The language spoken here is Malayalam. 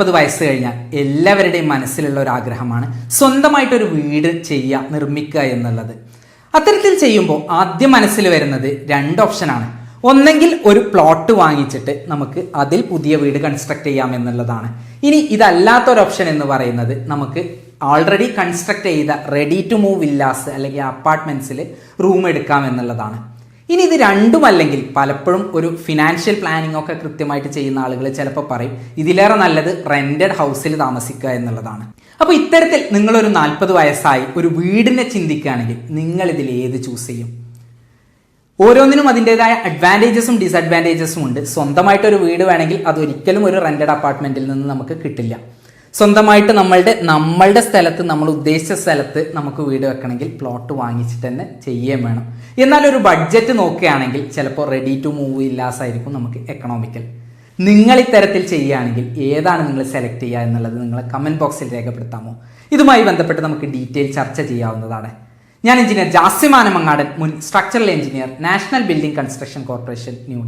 മുപ്പത് വയസ്സ് കഴിഞ്ഞാൽ എല്ലാവരുടെയും മനസ്സിലുള്ള ഒരു ആഗ്രഹമാണ് സ്വന്തമായിട്ടൊരു വീട് ചെയ്യുക നിർമ്മിക്കുക എന്നുള്ളത്. അത്തരത്തിൽ ചെയ്യുമ്പോൾ ആദ്യം മനസ്സിൽ വരുന്നത് രണ്ട് ഓപ്ഷനാണ്. ഒന്നെങ്കിൽ ഒരു പ്ലോട്ട് വാങ്ങിച്ചിട്ട് നമുക്ക് അതിൽ പുതിയ വീട് കൺസ്ട്രക്ട് ചെയ്യാം എന്നുള്ളതാണ്. ഇനി ഇതല്ലാത്ത ഒരു ഓപ്ഷൻ എന്ന് പറയുന്നത് നമുക്ക് ഓൾറെഡി കൺസ്ട്രക്ട് ചെയ്ത റെഡി ടു മൂവ് വില്ലാസ് അല്ലെങ്കിൽ അപ്പാർട്ട്മെന്റ്സിൽ റൂം എടുക്കാം എന്നുള്ളതാണ്. ഇനി ഇത് രണ്ടുമല്ലെങ്കിൽ പലപ്പോഴും ഒരു ഫിനാൻഷ്യൽ പ്ലാനിംഗ് ഒക്കെ കൃത്യമായിട്ട് ചെയ്യുന്ന ആളുകൾ ചിലപ്പോൾ പറയും ഇതിലേറെ നല്ലത് റെന്റഡ് ഹൗസിൽ താമസിക്കുക എന്നുള്ളതാണ്. അപ്പോൾ ഇത്തരത്തിൽ നിങ്ങളൊരു നാൽപ്പത് വയസ്സായി ഒരു വീടിനെ ചിന്തിക്കുകയാണെങ്കിൽ നിങ്ങൾ ഇതിൽ ഏത് ചൂസ് ചെയ്യും? ഓരോന്നിനും അതിന്റെതായ അഡ്വാന്റേജസും ഡിസഡ്വാന്റേജസും ഉണ്ട്. സ്വന്തമായിട്ട് ഒരു വീട് വേണമെങ്കിൽ അതൊരിക്കലും ഒരു റെന്റഡ് അപ്പാർട്ട്മെന്റിൽ നിന്ന് നമുക്ക് കിട്ടില്ല. സ്വന്തമായിട്ട് നമ്മളുടെ നമ്മളുടെ സ്ഥലത്ത് നമ്മൾ ഉദ്ദേശിച്ച സ്ഥലത്ത് നമുക്ക് വീട് വെക്കണമെങ്കിൽ പ്ലോട്ട് വാങ്ങിച്ചിട്ട് തന്നെ ചെയ്യുകയും വേണം. എന്നാൽ ഒരു ബഡ്ജറ്റ് നോക്കുകയാണെങ്കിൽ ചിലപ്പോൾ റെഡി ടു മൂവ് ഇല്ലാസായിരിക്കും നമുക്ക് എക്കണോമിക്കൽ നിങ്ങൾ ഇത്തരത്തിൽ ചെയ്യുകയാണെങ്കിൽ ഏതാണ് നിങ്ങൾ സെലക്ട് ചെയ്യുക എന്നുള്ളത് നിങ്ങൾ കമന്റ് ബോക്സിൽ രേഖപ്പെടുത്താമോ? ഇതുമായി ബന്ധപ്പെട്ട് നമുക്ക് ഡീറ്റെയിൽ ചർച്ച ചെയ്യാവുന്നതാണ്. ഞാൻ എഞ്ചിനീയർ ജാസിമാന മങ്ങാടൻ മുൻ structural engineer national building construction corporation New Delhi